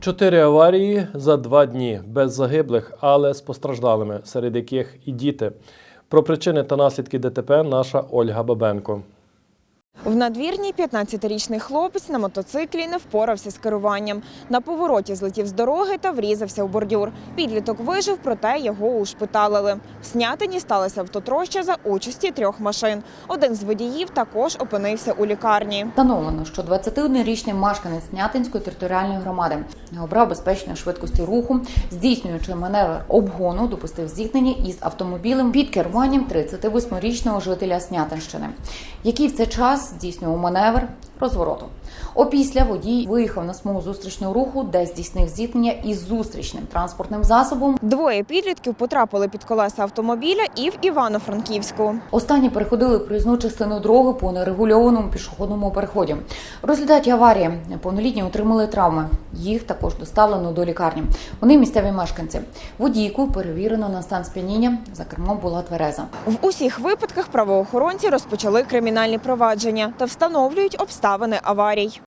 Чотири аварії за два дні без загиблих, але з постраждалими, серед яких і діти. Про причини та наслідки ДТП наша Ольга Бабенко. В надвірній 15-річний хлопець на мотоциклі не впорався з керуванням. На повороті злетів з дороги та врізався в бордюр. Підліток вижив, проте його ушпиталили. В Снятині сталася автотроща за участі трьох машин. Один з водіїв також опинився у лікарні. Встановлено, що 21-річний мешканець Снятинської територіальної громади не обрав безпечної швидкості руху, здійснюючи маневр обгону, допустив зіткнення із автомобілем під керуванням 38-річного жителя Снятинщини, який в цей час здійснював маневр розвороту. Опісля водій виїхав на смугу зустрічного руху, де здійснив зіткнення із зустрічним транспортним засобом. Двоє підлітків потрапили під колеса автомобіля і в Івано-Франківську. Останні переходили проїзну частину дороги по нерегульованому пішохідному переході. В результаті аварії неповнолітні отримали травми. Їх також доставлено до лікарні. Вони місцеві мешканці. Водійку перевірено на стан сп'яніння. За кермом була твереза. В усіх випадках правоохоронці розпочали кримінальні провадження та встановлюють обставини аварій.